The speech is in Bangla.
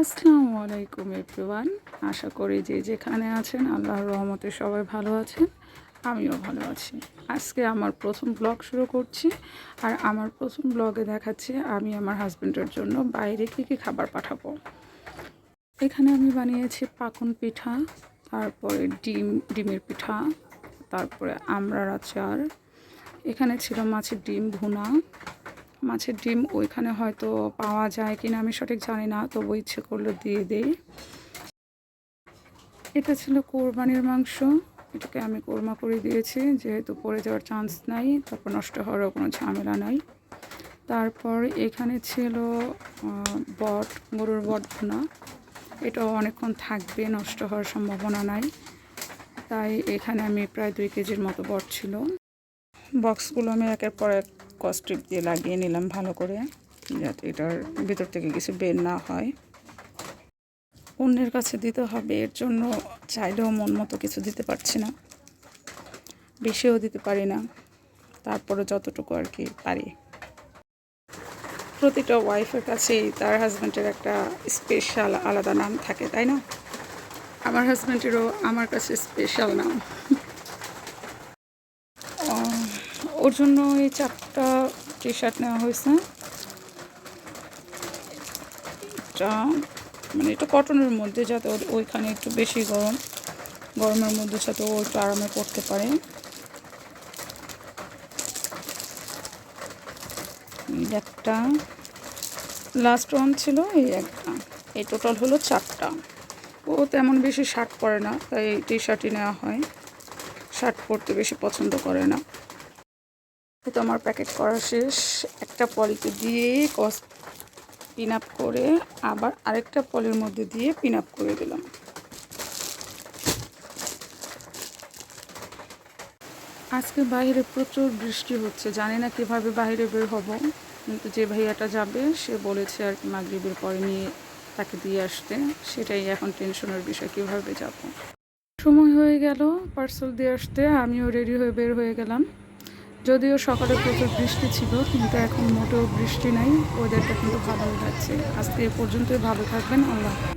আসসালামু আলাইকুম এভরিওয়ান। আশা করি যে যেখানে আছেন, আল্লাহর রহমতে সবাই ভালো আছেন। আমিও ভালো আছি। আজকে আমার প্রথম ব্লগ শুরু করছি। আর আমার প্রথম ব্লগে দেখাচ্ছি, আমি আমার হাজব্যান্ডের জন্য বাইরে কী কী খাবার পাঠাবো। এখানে আমি বানিয়েছি পাকন পিঠা, তারপরে ডিম, ডিমের পিঠা, তারপরে আমড়ার আচার। এখানে ছিল মাছের ডিম ভুনা মাছের ডিম ওইখানে হয়তো পাওয়া যায় কিনা আমি সঠিক জানি না তবু ইচ্ছে করলে দিয়ে দেই। এটা ছিল কোরবানির মাংস। এটাকে আমি কোরমা করে দিয়েছি, যেহেতু পড়ে যাওয়ার চান্স নাই, তারপর নষ্ট হওয়ারও কোনো ঝামেলা নাই। তারপর এখানে ছিল বট, গরুর বট ভুনা। এটাও অনেকক্ষণ থাকবে, নষ্ট হওয়ার সম্ভাবনা নাই। তাই এখানে আমি প্রায় দুই কেজির মতো বট ছিল। বক্সগুলো আমি একের পর এক কস্ট্রিপ দিয়ে লাগিয়ে নিলাম ভালো করে, যাতে এটার ভিতর থেকে কিছু বের না হয়। অন্যের কাছে দিতে হবে, এর জন্য চাইলেও মন মতো কিছু দিতে পারছি না। বেশিও দিতে পারি না তারপরে যতটুকু আর কি পারি। প্রতিটা ওয়াইফের কাছেই তার হাজব্যান্ডের একটা স্পেশাল আলাদা নাম থাকে, তাই না? আমার হাজব্যান্ডেরও আমার কাছে স্পেশাল নাম। ওর জন্য এই চারটা টি শার্ট নেওয়া হয়েছে। মানে এটা কটনের মধ্যে যাতে ওইখানে একটু বেশি গরম, গরমের মধ্যে যাতে ও একটু আরামে পড়তে পারে। একটা। লাস্ট ওয়ান ছিল এই একটা। এই টোটাল হলো চারটা। ও তেমন বেশি শার্ট পরে না, তাই এই টি শার্টই নেওয়া হয়। শার্ট পরতে বেশি পছন্দ করে না। তো আমার প্যাকেট করা শেষ। একটা পলিতে দিয়ে কস পিন আপ করে আবার আরেকটা পলির মধ্যে দিয়ে পিন আপ করে দিলাম। আজকে বাইরে প্রচুর বৃষ্টি হচ্ছে, জানি না কীভাবে বাইরে বের হব। কিন্তু যে ভাইয়াটা যাবে, সে বলেছে আর কি মাগরিবের পরে নিয়ে তাকে দিয়ে আসতে। সেটাই এখন টেনশনের বিষয়, কীভাবে যাব। সময় হয়ে গেল পার্সেল দিয়ে আসতে, আমিও রেডি হয়ে বের হয়ে গেলাম। যদিও সকালে প্রচুর বৃষ্টি ছিল, কিন্তু এখন মোটেও বৃষ্টি নাই। ওয়েদারটা কিন্তু ভালো লাগছে। আজকে এ পর্যন্তই। ভালো থাকবেন। আল্লাহ।